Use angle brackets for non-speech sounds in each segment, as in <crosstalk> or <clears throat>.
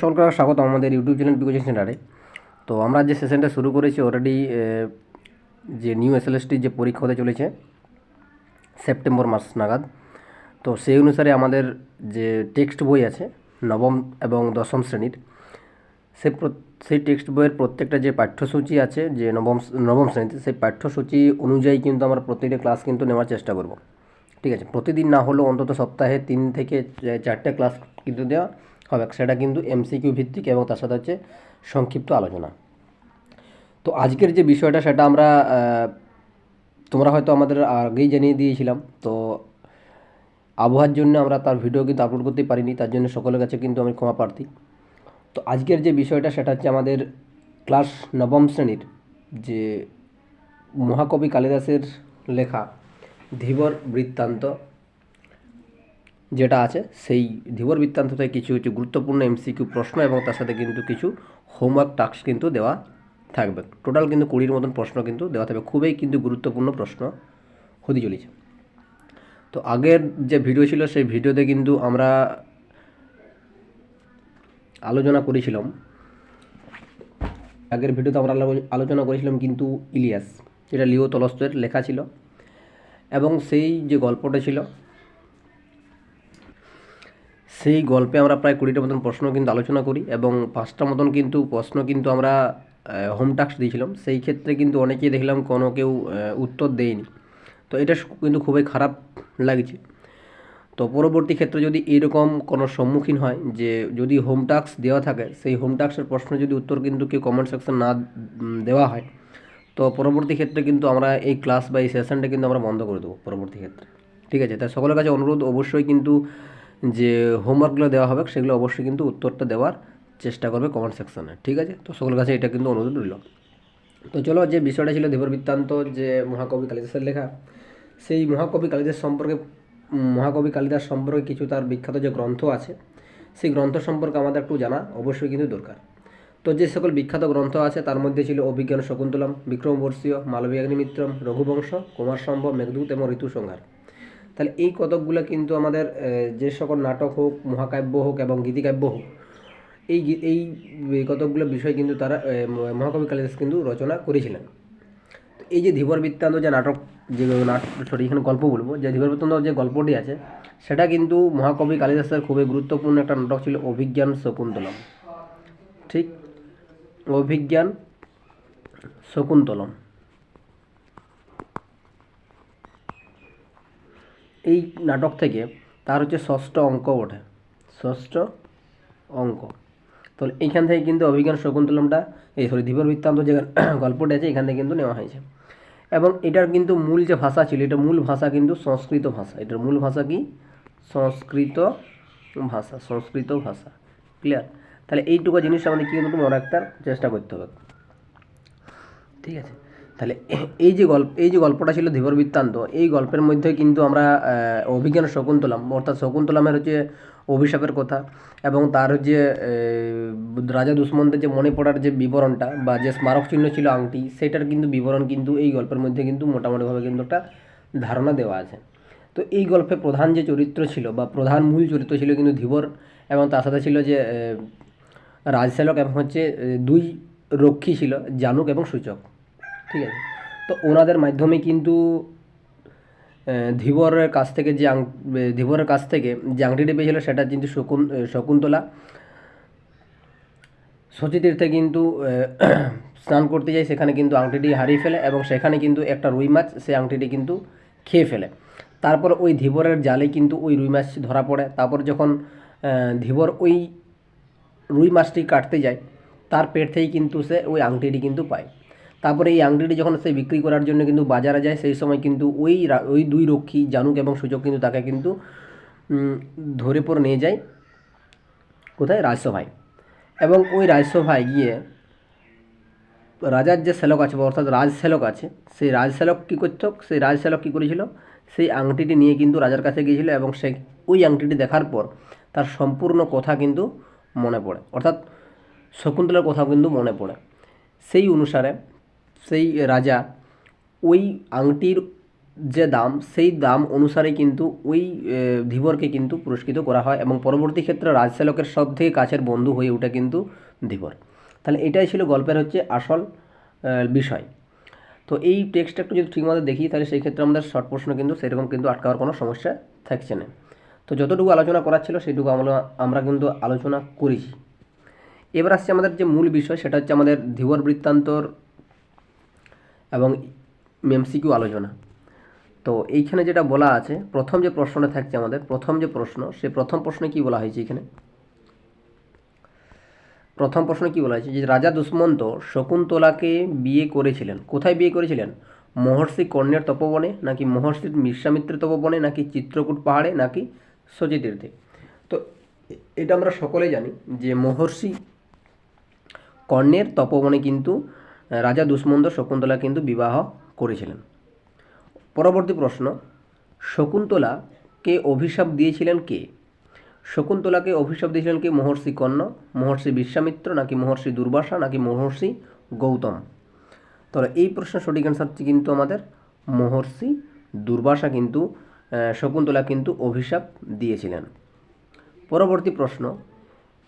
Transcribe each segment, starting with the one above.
সকলকে স্বাগত আমাদের ইউটিউব চ্যানেল পিকোচিং সেন্টারে। তো আমরা যে সেশনটা শুরু করেছি অলরেডি যে নিউ এসএলএসটির যে পরীক্ষা হতে চলেছে, সেপ্টেম্বর মাস নাগাদ। তো সেই অনুসারে আমাদের যে টেক্সট বই আছে, নবম এবং দশম শ্রেণির, সে সেই টেক্সট বইয়ের প্রত্যেকটা যে পাঠ্যসূচি আছে, যে নবম নবম শ্রেণীতে, সেই পাঠ্যসূচি অনুযায়ী কিন্তু আমরা প্রত্যেকটা ক্লাস কিন্তু নেওয়ার চেষ্টা করব। ঠিক আছে? প্রতিদিন না হলেও অন্তত সপ্তাহে তিন থেকে চারটে ক্লাস কিন্তু দেওয়া হবে সেটা কিন্তু এমসিকিউ ভিত্তিক এবং তার সাথে হচ্ছে সংক্ষিপ্ত আলোচনা। তো আজকের যে বিষয়টা, সেটা আমরা তোমরা হয়তো আমাদের আগেই জানিয়ে দিয়েছিলাম। তো আবহাওয়ার জন্য আমরা তার ভিডিও কিন্তু আপলোড করতে পারিনি, তার জন্য সকলের কাছে কিন্তু আমি ক্ষমা প্রার্থী। তো আজকের যে বিষয়টা, সেটা হচ্ছে আমাদের ক্লাস নবম শ্রেণির যে মহাকবি কালিদাসের লেখা, ধীবর বৃত্তান্ত যেটা আছে, সেই ধীবর বৃত্তান্ত থেকে কিছু কিছু গুরুত্বপূর্ণ এমসিকিউ প্রশ্ন এবং তার সাথে কিন্তু কিছু হোমওয়ার্ক টাস্ক কিন্তু দেওয়া থাকবে। টোটাল কিন্তু কুড়ির মতন প্রশ্ন কিন্তু দেওয়া থাকবে। খুবই কিন্তু গুরুত্বপূর্ণ প্রশ্ন হতে চলেছে। তো আগের যে ভিডিও ছিল, সেই ভিডিওতে কিন্তু আমরা আলোচনা করেছিলাম। আগের ভিডিওতে আমরা আলোচনা করেছিলাম কিন্তু ইলিয়াস, যেটা লিও তলস্তের লেখা ছিল। এবং সেই যে গল্পটা ছিল সেই গল্পে আমরা প্রায় কুড়িটা মতন প্রশ্ন কিন্তু আলোচনা করি এবং পাঁচটা মতন কিন্তু প্রশ্ন কিন্তু আমরা হোম টাস্ক দিয়েছিলাম। সেই ক্ষেত্রে কিন্তু অনেকেই দেখলাম কোনো কেউ উত্তর দেয়নি। তো এটা কিন্তু খুবই খারাপ লাগছে। তো পরবর্তী ক্ষেত্রে যদি এরকম কোনো সম্মুখীন হয় যে যদি হোম টাস্ক দেওয়া থাকে, সেই হোম টাস্কের প্রশ্ন যদি উত্তর কিন্তু কেউ কমেন্ট সেকশন না দেওয়া হয়, তো পরবর্তী ক্ষেত্রে কিন্তু আমরা এই ক্লাস বা এই সেশনটা কিন্তু আমরা বন্ধ করে দেবো পরবর্তী ক্ষেত্রে। ঠিক আছে? তাই সকলের কাছে অনুরোধ, অবশ্যই কিন্তু যে হোমওয়ার্কগুলো দেওয়া হবে, সেগুলো অবশ্যই কিন্তু উত্তরটা দেওয়ার চেষ্টা করবে কমেন্ট সেকশনে ঠিক আছে? তো সকলের কাছে এটা কিন্তু অনুরোধ রইল। তো চলো, যে বিষয়টা ছিল ধীবর বৃত্তান্ত, যে মহাকবি কালিদাসের লেখা, সেই মহাকবি কালিদাস সম্পর্কে, মহাকবি কালিদাস সম্পর্কে কিছু তার বিখ্যাত যে গ্রন্থ আছে, সেই গ্রন্থ সম্পর্কে আমাদের একটু জানা অবশ্যই কিন্তু দরকার। তো যে সকল বিখ্যাত গ্রন্থ আছে, তার মধ্যে ছিল অভিজ্ঞান শকুন্তলম, বিক্রমবর্ষীয়, মালবিয়াগ্নিমিত্রম, রঘুবংশ কুমার সম্ভব মেঘদূত এবং ঋতু সংহার তাহলে এই কতকগুলো কিন্তু আমাদের যে সকল নাটক হোক, মহাকাব্য হোক এবং গীতিকাব্য হোক, এই এই কতকগুলো বিষয় কিন্তু তারা মহাকবি কালিদাস কিন্তু রচনা করেছিলেন। তো এই যে ধীবর বৃত্তান্ত যে নাটক যে নাটক সরি এখানে গল্প বলব, যে ধীবর বৃত্তান্ত যে গল্পটি আছে, সেটা কিন্তু মহাকবি কালিদাসের খুবই গুরুত্বপূর্ণ একটা নাটক ছিল অভিজ্ঞান শকুন্তলম। ঠিক? অভিজ্ঞান শকুন্তলম। এই নাটক থেকে তার হচ্ছে ষষ্ঠ অঙ্ক ওঠে। ষষ্ঠ অঙ্ক। তাহলে এইখান থেকে কিন্তু অভিজ্ঞান শকুন্তলমটা এই সরি ধীবর বৃত্তান্ত যে <clears throat> গল্পটা আছে, এখান থেকে কিন্তু নেওয়া হয়েছে। এবং এটার কিন্তু মূল যে ভাষা ছিল, এটা মূল ভাষা কিন্তু সংস্কৃত ভাষা। এটার মূল ভাষা কি? সংস্কৃত ভাষা সংস্কৃত ভাষা। ক্লিয়ার তাহলে এইটুকু জিনিস আমাদের কী কিন্তু মনে রাখতে চেষ্টা করতে হবে। ঠিক আছে? তাহলে এই যে গল্প এই যে গল্পটা ছিল ধীবর বৃত্তান্ত এই গল্পের মধ্যে কিন্তু আমরা অভিজ্ঞান শকুন্তলাম অর্থাৎ শকুন্তলামের হচ্ছে অভিশাপের কথা এবং তার যে রাজা দুষ্মন্তের যে মনে পড়ার যে বিবরণটা বা যে স্মারক চিহ্ন ছিল আংটি সেটার কিন্তু বিবরণ কিন্তু এই গল্পের মধ্যে কিন্তু মোটামুটিভাবে কিন্তু একটা ধারণা দেওয়া আছে। তো এই গল্পে প্রধান যে চরিত্র ছিল বা প্রধান মূল চরিত্র ছিল কিন্তু ধীবর এবং তার সাথে ছিল যে আহ, রাজসেলক এবং হচ্ছে দুই রক্ষী ছিল জানুক এবং সূচক। ঠিক আছে? তো ওনাদের মাধ্যমে কিন্তু ধীবরের কাছ থেকে যে আং ধীবরের কাছ থেকে যে আংটিটি পেয়েছিল সেটা কিন্তু শকুন শকুন্তলা। সতীতীর্থে কিন্তু স্নান করতে যায়, সেখানে কিন্তু আংটিটি হারিয়ে ফেলে এবং সেখানে কিন্তু একটা রুই মাছ সেই আংটিটি কিন্তু খেয়ে ফেলে। তারপর ওই ধীবরের জালে কিন্তু ওই রুই মাছ ধরা পড়ে। তারপর যখন ধীবর ওই রুই মাছটি কাটতে যায়, তার পেট থেকেই কিন্তু সে ওই আংটিটি কিন্তু পায়। তারপরে এই আংটিটি যখন সে বিক্রি করার জন্য কিন্তু বাজারে যায়, সেই সময় কিন্তু ওই ওই দুই রক্ষী, জানুক এবং সুযোগ কিন্তু তাকে কিন্তু ধরে পড়ে নিয়ে যায় কোথায়? রাজসভায়। এবং ওই রাজসভায় গিয়ে রাজার যে সেলক আছে অর্থাৎ রাজ সেলক আছে, সেই রাজ সেলক কী করতো? সেই রাজ সেলক কী করেছিল? সেই আংটিটি নিয়ে কিন্তু রাজার কাছে গিয়েছিল এবং সে ওই আংটিটি দেখার পর তার সম্পূর্ণ কথা কিন্তু মনে পড়ে। অর্থাৎ শকুন্তলার কথা কিন্তু মনে পড়ে। সেই অনুসারে সেই রাজা ওই আংটির যে দাম, সেই দাম অনুসারে কিন্তু ওই ধীবরকে কিন্তু পুরস্কৃত করা হয় এবং পরবর্তী ক্ষেত্রে রাজশালকের সব থেকে কাছের বন্ধু হয়ে ওঠে কিন্তু ধীবর। তাহলে এটাই ছিল গল্পের হচ্ছে আসল বিষয়। তো এই টেক্সটটা একটু যদি ঠিকমতো দেখি, তাহলে সেই ক্ষেত্রে আমাদের শর্ট প্রশ্ন কিন্তু, সেরকম কিন্তু আটকাবার কোনো সমস্যা থাকছে না। তো যতটুকু আলোচনা করার ছিল, সেটুকু আমরা আমরা কিন্তু আলোচনা করেছি। এবার আসছে আমাদের যে মূল বিষয়, সেটা হচ্ছে আমাদের ধীবর বৃত্তান্তর এবং মেমসিকিউ আলোচনা। তো এইখানে যেটা বলা আছে, প্রথম যে প্রশ্নটা থাকছে আমাদের, প্রথম যে প্রশ্ন, সে প্রথম প্রশ্নে কি বলা হয়েছে এখানে? প্রথম প্রশ্নে কি বলা হয়েছে? যে রাজা দুষ্মন্ত শকুন্তলাকে বিয়ে করেছিলেন। কোথায় বিয়ে করেছিলেন? মহর্ষি কর্ণের তপবনে, নাকি মহর্ষি বিশ্বামিত্রের তপবনে, নাকি চিত্রকূট পাহাড়ে, নাকি সচি তীর্থে তো এটা আমরা সকলে জানি যে মহর্ষি কর্ণের তপবনে কিন্তু রাজা দুষ্মন্ত শকুন্তলা কিন্তু বিবাহ করেছিলেন। পরবর্তী প্রশ্ন শকুন্তলাকে অভিশাপ দিয়েছিলেন কে? শকুন্তলাকে অভিশাপ দিয়েছিলেন কি? মহর্ষি কর্ণ, মহর্ষি বিশ্বামিত্র, নাকি মহর্ষি দুর্বাসা, নাকি মহর্ষি গৌতম? তাহলে এই প্রশ্নের সঠিক অ্যান্সার হচ্ছে কিন্তু আমাদের মহর্ষি দুর্বাসা কিন্তু শকুন্তলা কিন্তু অভিশাপ দিয়েছিলেন। পরবর্তী প্রশ্ন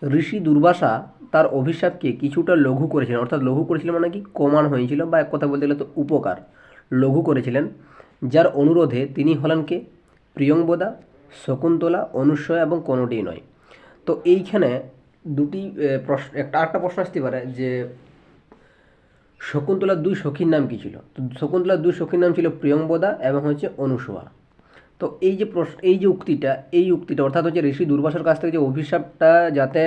ঋষি দুর্বাসা তার অভিশাপকে কিছুটা লঘু করেছিলেন। অর্থাৎ লঘু করেছিলেন মানে কি? কমান হয়েছিল বা এক কথা বলতে গেলে তো উপকার। লঘু করেছিলেন। যার অনুরোধে তিনি হলেন কে? প্রিয়ংবদা শকুন্তলা, অনুসয়া এবং কোনোটিই নয়। তো এইখানে দুটি প্রশ্ন, একটা, আরেকটা প্রশ্ন আসতে পারে যে শকুন্তলার দুই সখীর নাম কী ছিল? তো শকুন্তলার দুই সখীর নাম ছিল প্রিয়ংবদা এবং হচ্ছে অনুসয়া। তো এই যে প্রশ্ন, এই যে উক্তিটা, এই উক্তিটা, অর্থাৎ হচ্ছে ঋষি দুর্বাসার কাছ থেকে যে অভিশাপটা যাতে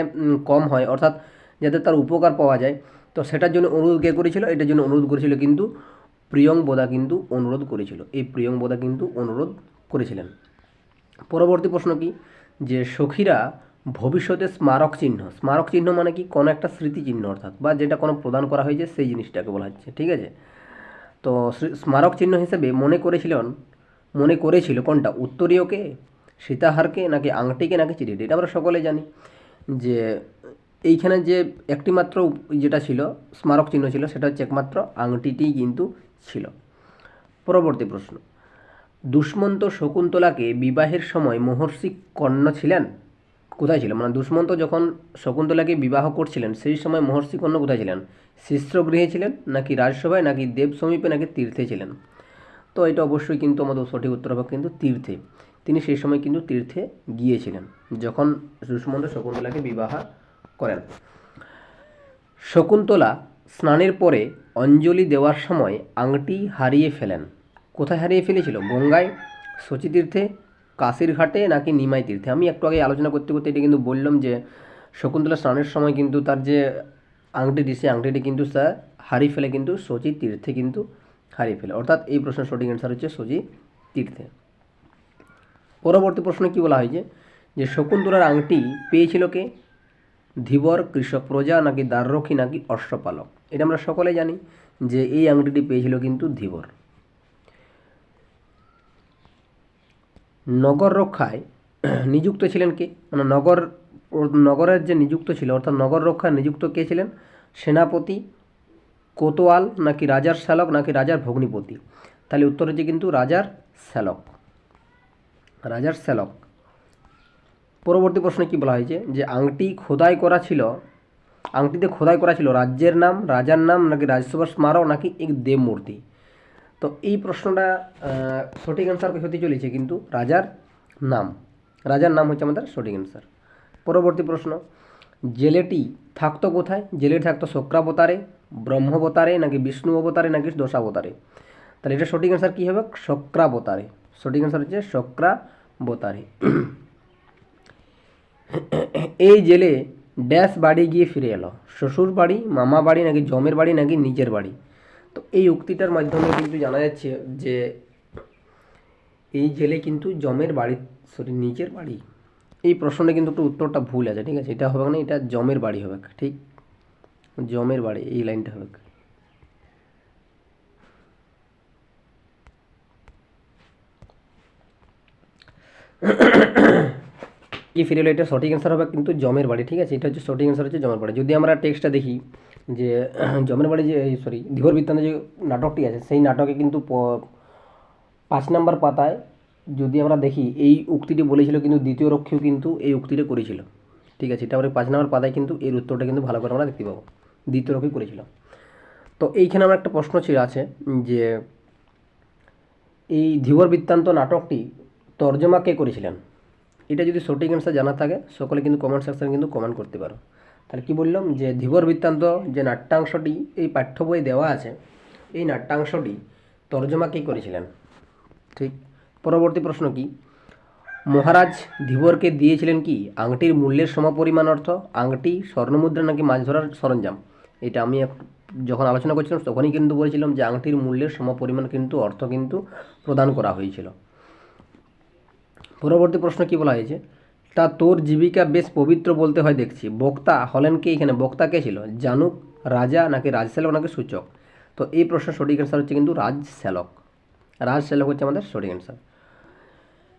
কম হয়, অর্থাৎ যাতে তার উপকার পাওয়া যায়, তো সেটার জন্য অনুরোধ কে করেছিল? এটার জন্য অনুরোধ করেছিল কিন্তু প্রিয়ংবদা কিন্তু অনুরোধ করেছিল। এই প্রিয়ংবদা কিন্তু অনুরোধ করেছিলেন। পরবর্তী প্রশ্ন কি? যে সখীরা ভবিষ্যতে স্মারক চিহ্ন স্মারক চিহ্ন মানে কি? কোনো একটা স্মৃতিচিহ্ন অর্থাৎ, বা যেটা কোনো প্রদান করা হয়েছে, সেই জিনিসটাকে বলা হচ্ছে, ঠিক আছে? তো স্মারক চিহ্ন হিসেবে মনে করেছিলেন মনে করেছিল, কোনটা, উত্তরীয়কে, সীতাহারকে, নাকি আংটিকে, নাকি চিঠিটি এটা আমরা সকলে জানি যে এইখানে যে একটি মাত্র যেটা ছিল, স্মারক চিহ্ন ছিল, সেটা হচ্ছে একমাত্র আংটিটিই কিন্তু ছিল। পরবর্তী প্রশ্ন, দুষ্মন্ত শকুন্তলাকে বিবাহের সময় মহর্ষি কর্ণ ছিলেন? কোথায় ছিল মানে দুষ্মন্ত যখন শকুন্তলাকে বিবাহ করছিলেন, সেই সময় মহর্ষি কর্ণ কোথায় ছিলেন? শিষ্যগৃহে ছিলেন, নাকি রাজসভায়, নাকি দেব সমীপে নাকি তীর্থে ছিলেন? তো এটা অবশ্যই কিন্তু আমাদের সঠিক উত্তর হবে কিন্তু তীর্থে। তিনি সেই সময় কিন্তু তীর্থে গিয়েছিলেন, যখন সুষমন্ত শকুন্তলাকে বিবাহ করেন। শকুন্তলা স্নানের পরে অঞ্জলি দেওয়ার সময় আংটি হারিয়ে ফেলেন। কোথায় হারিয়ে ফেলেছিল? গঙ্গায় শচীতীর্থে কাশির ঘাটে নাকি নিমাই তীর্থে? আমি একটু আগে আলোচনা করতে করতে এটা কিন্তু বললাম যে, শকুন্তলা স্নানের সময় কিন্তু তার যে আংটিটি, সেই আংটিটি কিন্তু সে হারিয়ে ফেলে কিন্তু শচী তীর্থে কিন্তু হারিয়ে ফেলে। অর্থাৎ এই প্রশ্নের সঠিক অ্যান্সার হচ্ছে শচী তীর্থে। পরবর্তী প্রশ্নে কি বলা হয়েছে? যে শকুন্তলার আংটি পেয়েছিল কে? ধীবর, কৃষক, প্রজা, নাকি দ্বাররক্ষী, নাকি অশ্বপালক? এটা আমরা সকলে জানি যে এই আংটিটি পেয়েছিল কিন্তু ধীবর। নগর রক্ষায় নিযুক্ত ছিলেন কে? মানে নগর, নগরের যে নিযুক্ত ছিল, অর্থাৎ নগর রক্ষায় নিযুক্ত কে ছিলেন? সেনাপতি কোতোয়াল, নাকি রাজার শ্যালক, নাকি রাজার ভগ্নিপতি? তাহলে উত্তর হচ্ছে কিন্তু রাজার শ্যালক। রাজার শ্যালক। পরবর্তী প্রশ্নে কি বলা হয়েছে? যে আংটি খোদাই করা ছিল, আংটিতে খোদাই করা ছিল রাজ্যের নাম, রাজার নাম, নাকি রাজসভার স্মারক, নাকি এক দেবমূর্তি? তো এই প্রশ্নটা সঠিক অ্যান্সার হতে চলেছে কিন্তু রাজার নাম। রাজার নাম হচ্ছে আমাদের সঠিক অ্যান্সার পরবর্তী প্রশ্ন, জেলেটি থাকতো কোথায়? জেলেটি থাকতো শক্রাবতারে ব্রহ্মবতারে নাকি বিষ্ণু অবতারে নাকি দশাবতারে? তাহলে এটা সঠিক অ্যান্সার কী হবে? শক্রাবতারে। সঠিক অ্যান্সার হচ্ছে শক্রাবতারে। এই জেলে ড্যাশ বাড়ি গিয়ে ফিরে এলো। শ্বশুর বাড়ি, মামা বাড়ি নাকি জমের বাড়ি নাকি নিজের বাড়ি? তো এই উক্তিটার মাধ্যমে কিন্তু জানা যাচ্ছে যে এই জেলে কিন্তু জমের বাড়ি সরি নিজের বাড়ি। এই প্রশ্নটা কিন্তু একটু উত্তরটা ভুল আছে, ঠিক আছে? এটা হবে না, এটা জমের বাড়ি হবে, ঠিক? জমের বাড়ি, এই লাইনটা হবে। কি ফিরে এটা সঠিক অ্যান্সার হবে কিন্তু জমের বাড়ি, ঠিক আছে? এটা হচ্ছে সঠিক অ্যান্সার হচ্ছে জমের বাড়ি। যদি আমরা টেক্সটটা দেখি যে, জমের বাড়ি যে সরি ধীবর বৃত্তান্ত যে নাটকটি আছে, সেই নাটকে কিন্তু পাঁচ নাম্বার পাতায় যদি আমরা দেখি, এই উক্তিটি বলেছিল কিন্তু দ্বিতীয় রক্ষীও কিন্তু এই উক্তিটা করেছিল। ঠিক আছে? এটা আমরা পাঁচ নাম্বার পাতায় কিন্তু এর উত্তরটা কিন্তু ভালো করে আমরা দেখতে পাবো। দ্বিতীয় রক্ষী করেছিল। তো এইখানে আমার একটা প্রশ্ন ছিল আছে যে, এই ধীবর বৃত্তান্ত নাটকটি তর্জমা কে করেছিলেন? এটা যদি সঠিক অ্যান্সার জানা থাকে, সকলে কিন্তু কমেন্ট সেকশনে কিন্তু কমেন্ট করতে পারো। তাহলে কি বললাম যে ধীবর বৃত্তান্ত যে নাট্যাংশটি, এই পাঠ্য বই দেওয়া আছে, এই নাট্যাংশটি তর্জমা কে করেছিলেন? ঠিক, পরবর্তী প্রশ্ন কি? মহারাজ ধীবরকে দিয়েছিলেন কি? আংটির মূল্যের সমপরিমাণ অর্থ? আংটি স্বর্ণমুদ্রা নাকি মাছ ধরার সরঞ্জাম? এটা আমি যখন আলোচনা করছিলাম তখনই কিন্তু বলেছিলাম যে আংটির মূল্যের সমপরিমাণ কিন্তু অর্থ কিন্তু প্রদান করা হয়েছিল। পরবর্তী প্রশ্ন কি বলা হয়েছে? তা তোর জীবিকা বেশ পবিত্র বলতে হয় দেখছি। বক্তা হলেন কে এখানে? বক্তা কে ছিল? জানুক, রাজা নাকি রাজশ্যালক নাকি সূচক? তো এই প্রশ্নের সঠিক অ্যান্সার হচ্ছে কিন্তু রাজশ্যালক রাজশ্যালক হচ্ছে আমাদের সঠিক অ্যান্সার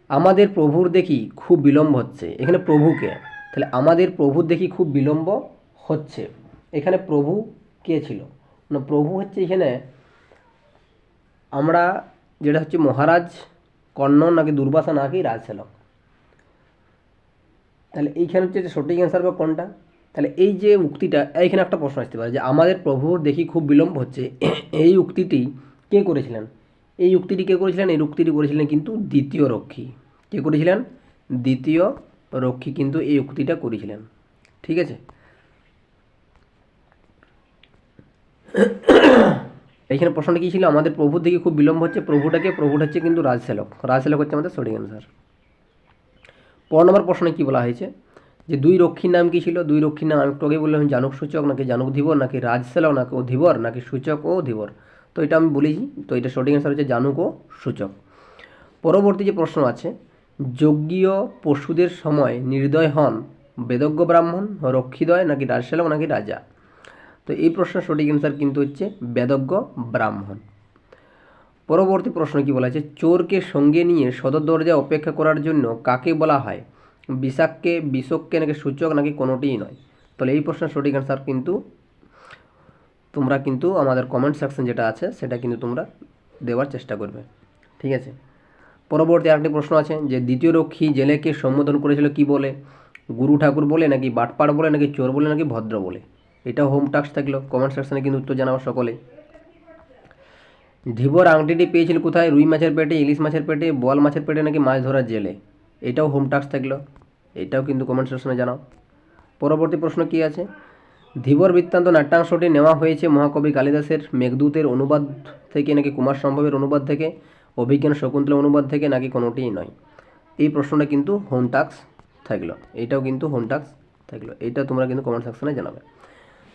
আমাদের প্রভুর দেখি খুব বিলম্ব হচ্ছে। এখানে প্রভুকে তাহলে আমাদের প্রভুর দেখি খুব বিলম্ব হচ্ছে। এখানে প্রভু কে ছিল? না, প্রভু হচ্ছে এখানে আমরা যেটা হচ্ছে মহারাজ কর্ণ নাকি দুর্বাসা নাকি রাজশালক তাহলে এইখানে হচ্ছে সঠিক অ্যান্সার বা কোনটা? তাহলে এই যে উক্তিটা, এইখানে একটা প্রশ্ন আসতে পারে যে আমাদের প্রভুর দেখি খুব বিলম্ব হচ্ছে। এই উক্তিটি কে করেছিলেন? এই উক্তিটি কে করেছিলেন? এই উক্তিটি করেছিলেন কিন্তু দ্বিতীয় রক্ষী। কে করেছিলেন? দ্বিতীয় রক্ষী কিন্তু এই উক্তিটা করেছিলেন। ঠিক আছে? এইখানে প্রশ্নটা কী ছিল? আমাদের প্রভুর দিকে খুব বিলম্ব হচ্ছে প্রভুটাকে, প্রভুটা হচ্ছে কিন্তু রাজশালক রাজশালক হচ্ছে আমাদের সঠিক অ্যান্সার পনেরো নম্বর প্রশ্নে কী বলা হয়েছে? যে দুই রক্ষীর নাম কী ছিল? দুই রক্ষীর নাম আমি একটু আগে বললাম, জানক সূচক নাকি জানক ধীবর, নাকি রাজশালক নাকি ও ধীবর, নাকি সূচক ও ধীবর। তো এটা আমি বলেছি, তো এটা সঠিক অ্যান্সার হচ্ছে জানুক ও সূচক। পরবর্তী যে প্রশ্ন আছে, যজ্ঞীয় পশুদের সময় নির্দয় হন বেদজ্ঞ ব্রাহ্মণ, রক্ষীদয় নাকি রাজশালক নাকি রাজা? তো এই প্রশ্নের সঠিক অ্যান্সার কিন্তু হচ্ছে বেদজ্ঞ ব্রাহ্মণ। পরবর্তী প্রশ্ন কি বলা আছে চোরকে সঙ্গে নিয়ে সদর দরজা অপেক্ষা করার জন্য কাকে বলা হয়? বিশাককে বিশককে নাকি সূচক নাকি কোনোটিই নয়? তাহলে এই প্রশ্নের সঠিক অ্যান্সার কিন্তু তোমরা কিন্তু আমাদের কমেন্ট সেকশন যেটা আছে সেটা কিন্তু তোমরা দেওয়ার চেষ্টা করবে। ঠিক আছে? পরবর্তী আরেকটি প্রশ্ন আছে যে দ্বিতীয় রক্ষী জেলেকে সম্বোধন করেছিল কি বলে? গুরু ঠাকুর বলে নাকি বাটপাড় বলে নাকি চোর বলে নাকি ভদ্র বলে? এটাও হোম টাস্ক থাকল কমেন্ট সেকশনে কিন্তু উত্তর জানাব সকলে। ধীবর আংটিটি পেয়েছিল কোথায়? রুই মাছের পেটে, ইলিশ মাছের পেটে বল মাছের পেটে নাকি মাছ ধরার জেলে? এটাও হোম টাস্ক থাকল এটাও কিন্তু কমেন্ট সেকশনে জানাও। পরবর্তী প্রশ্ন কি আছে? ধীবর বৃত্তান্ত নাট্যাংশটি নেওয়া হয়েছে মহাকবি কালিদাসের মেঘদূতের অনুবাদ থেকে নাকি কুমার সম্ভবের অনুবাদ থেকে? অভিজ্ঞান শকুন্তলা অনুবাদ থেকে নাকি কোনোটিই নয়? এই প্রশ্নটা কিন্তু হোম টাস্ক থাকল। এইটাও কিন্তু হোম টাস্ক থাকল। এটা তোমরা কিন্তু কমেন্ট সেকশনে জানাবে।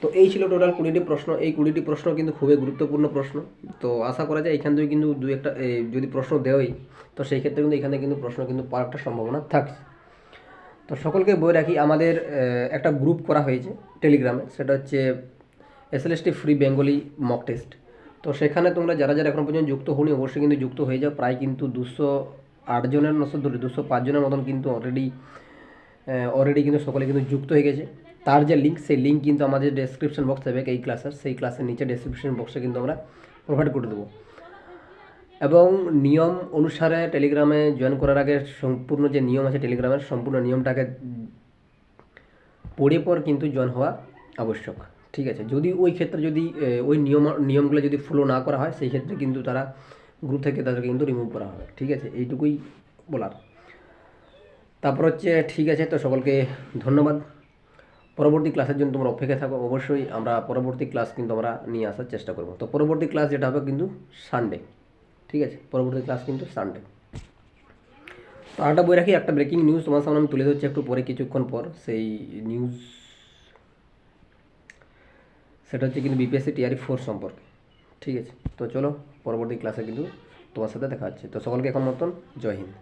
তো এই ছিল টোটাল কুড়িটি প্রশ্ন। এই কুড়িটি প্রশ্ন কিন্তু খুবই গুরুত্বপূর্ণ প্রশ্ন। তো আশা করা যায় এখান থেকে কিন্তু দু একটা যদি প্রশ্ন দেওয়াই, তো সেই ক্ষেত্রে কিন্তু এখানে কিন্তু প্রশ্ন কিন্তু পাওয়ার সম্ভাবনা থাকছে তো সকলকে বই রাখি, আমাদের একটা গ্রুপ করা হয়েছে টেলিগ্রামে সেটা হচ্ছে SLST free Bengali mock test তো সেখানে তোমরা যারা যারা এখন পর্যন্ত যুক্ত হওনি, অবশ্যই কিন্তু যুক্ত হয়ে যাও। প্রায় কিন্তু দুশো আট জনের নশো ধরে দুশো পাঁচ জনের মতন কিন্তু অলরেডি অলরেডি কিন্তু সকলে কিন্তু যুক্ত হয়ে গেছে। তার যে লিঙ্ক সেই লিঙ্ক কিন্তু আমাদের ডেসক্রিপশন বক্স থাকবে, এই ক্লাসের সেই ক্লাসের নিচে ডেসক্রিপশন বক্সে কিন্তু আমরা প্রোভাইড করে দেবো। এবং নিয়ম অনুসারে টেলিগ্রামে জয়েন করার আগে সম্পূর্ণ যে নিয়ম আছে টেলিগ্রামের সম্পূর্ণ নিয়মটাকে পড়ে পর কিন্তু জয়েন হওয়া আবশ্যক। ঠিক আছে? যদি ওই ক্ষেত্রে যদি ওই নিয়ম, নিয়মগুলো যদি ফলো না করা হয়, সেই ক্ষেত্রে কিন্তু তারা গ্রুপ থেকে তাদেরকে কিন্তু রিমুভ করা হবে। ঠিক আছে? এইটুকুই বলার। তারপর হচ্ছে, ঠিক আছে, তো সকলকে ধন্যবাদ। পরবর্তী ক্লাসের জন্য তোমরা অপেক্ষা থাকো। অবশ্যই আমরা পরবর্তী ক্লাস কিন্তু আমরা নিয়ে আসার চেষ্টা করব। তো পরবর্তী ক্লাস যেটা হবে কিন্তু সানডে ঠিক আছে? পরবর্তী ক্লাস কিন্তু সানডে তো আরেকটা বই রাখি, একটা ব্রেকিং নিউজ তোমার সামনে আমি তুলে ধরছি একটু পরে, কিছুক্ষণ পর। সেই নিউজ সেটা হচ্ছে কিন্তু বিপিএসসি টিআরই ফোর সম্পর্কে, ঠিক আছে? তো চলো, পরবর্তী ক্লাসে কিন্তু তোমার সাথে দেখা হচ্ছে। তো সকলকে এখন মতন, জয় হিন্দ।